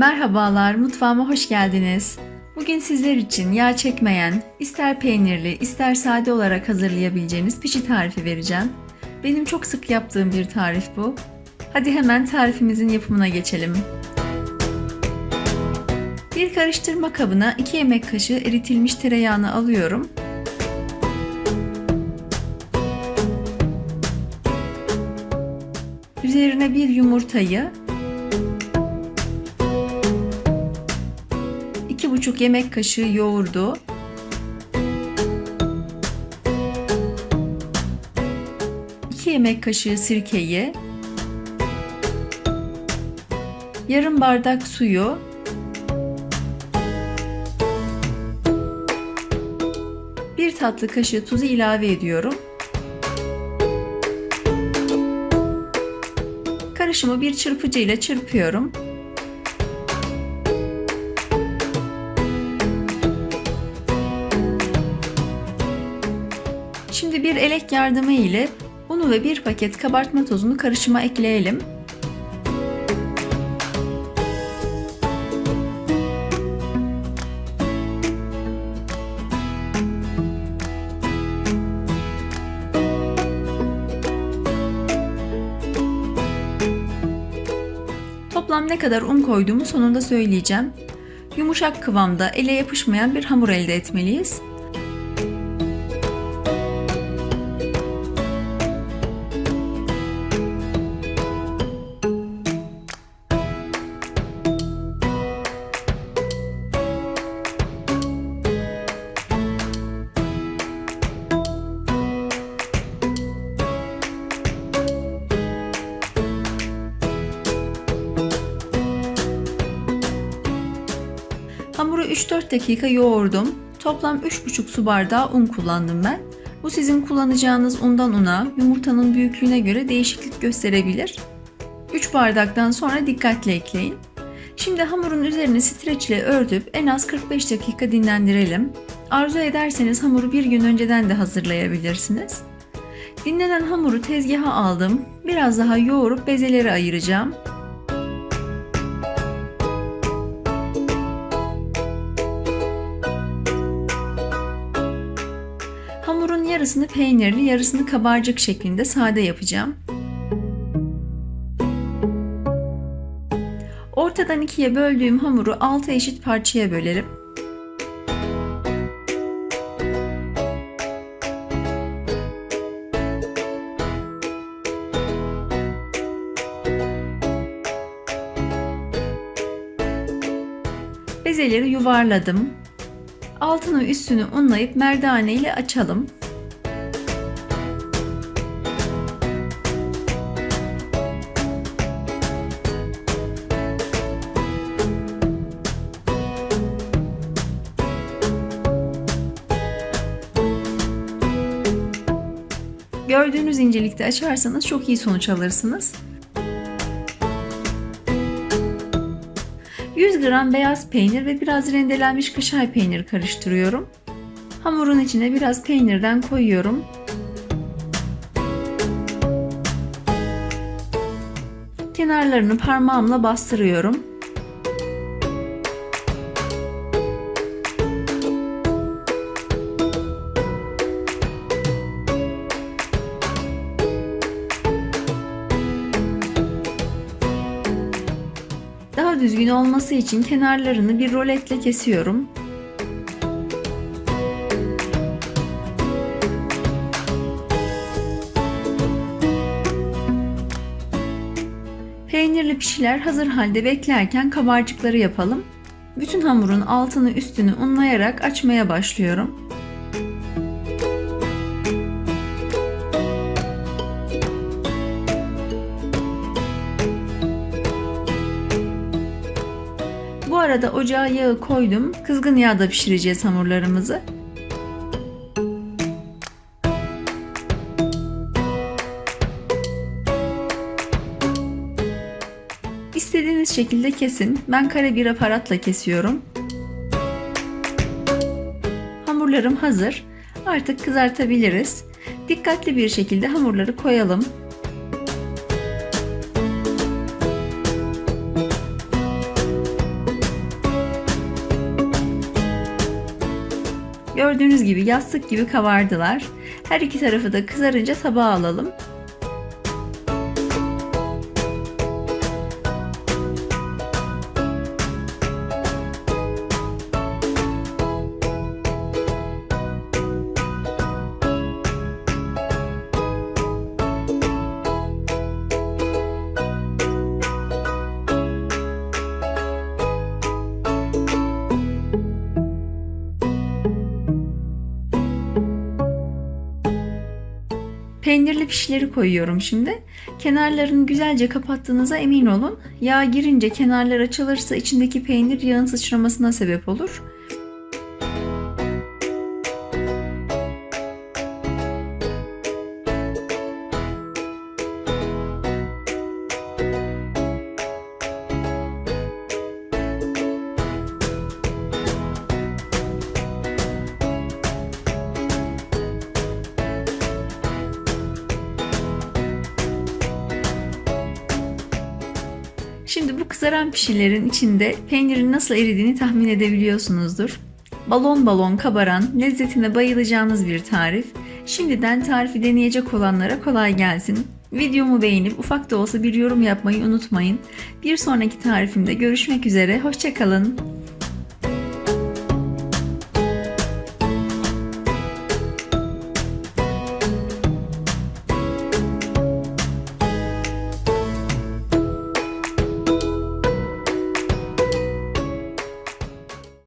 Merhabalar, mutfağıma hoş geldiniz. Bugün sizler için yağ çekmeyen, ister peynirli, ister sade olarak hazırlayabileceğiniz pişi tarifi vereceğim. Benim çok sık yaptığım bir tarif bu. Hadi hemen tarifimizin yapımına geçelim. Bir karıştırma kabına 2 yemek kaşığı eritilmiş tereyağını alıyorum. Üzerine bir yumurtayı, 2,5 yemek kaşığı yoğurdu, iki yemek kaşığı sirkeyi, yarım bardak suyu, bir tatlı kaşığı tuzu ilave ediyorum. Karışımı bir çırpıcı ile çırpıyorum. Bir elek yardımı ile unu ve bir paket kabartma tozunu karışıma ekleyelim. Toplam ne kadar un koyduğumu sonunda söyleyeceğim. Yumuşak kıvamda ele yapışmayan bir hamur elde etmeliyiz. 3-4 dakika yoğurdum. Toplam 3,5 su bardağı un kullandım ben. Bu sizin kullanacağınız undan una, yumurtanın büyüklüğüne göre değişiklik gösterebilir. 3 bardaktan sonra dikkatli ekleyin. Şimdi hamurun üzerini streç ile örtüp en az 45 dakika dinlendirelim. Arzu ederseniz hamuru bir gün önceden de hazırlayabilirsiniz. Dinlenen hamuru tezgaha aldım. Biraz daha yoğurup bezelere ayıracağım. Hamurun yarısını peynirli, yarısını kabarcık şeklinde sade yapacağım. Ortadan ikiye böldüğüm hamuru 6 eşit parçaya bölerim. Bezeleri yuvarladım. Altını üstünü unlayıp merdane ile açalım. Gördüğünüz incelikte açarsanız çok iyi sonuç alırsınız. 100 gram beyaz peynir ve biraz rendelenmiş kaşar peynir karıştırıyorum. Hamurun içine biraz peynirden koyuyorum. Kenarlarını parmağımla bastırıyorum. Daha düzgün olması için kenarlarını bir roletle kesiyorum. Peynirli pişiler hazır halde beklerken kabarcıkları yapalım. Bütün hamurun altını üstünü unlayarak açmaya başlıyorum. Arada ocağa yağı koydum. Kızgın yağda pişireceğiz hamurlarımızı. İstediğiniz şekilde kesin. Ben kare bir aparatla kesiyorum. Hamurlarım hazır. Artık kızartabiliriz. Dikkatli bir şekilde hamurları koyalım. Gördüğünüz gibi yastık gibi kabardılar. Her iki tarafı da kızarınca tabağa alalım. Peynirli pişleri koyuyorum şimdi. Kenarlarını güzelce kapattığınıza emin olun. Yağ girince kenarlar açılırsa içindeki peynir yağın sıçramasına sebep olur. Şimdi bu kızaran pişilerin içinde peynirin nasıl eridiğini tahmin edebiliyorsunuzdur. Balon balon kabaran, lezzetine bayılacağınız bir tarif. Şimdiden tarifi deneyecek olanlara kolay gelsin. Videomu beğenip ufak da olsa bir yorum yapmayı unutmayın. Bir sonraki tarifimde görüşmek üzere, hoşçakalın.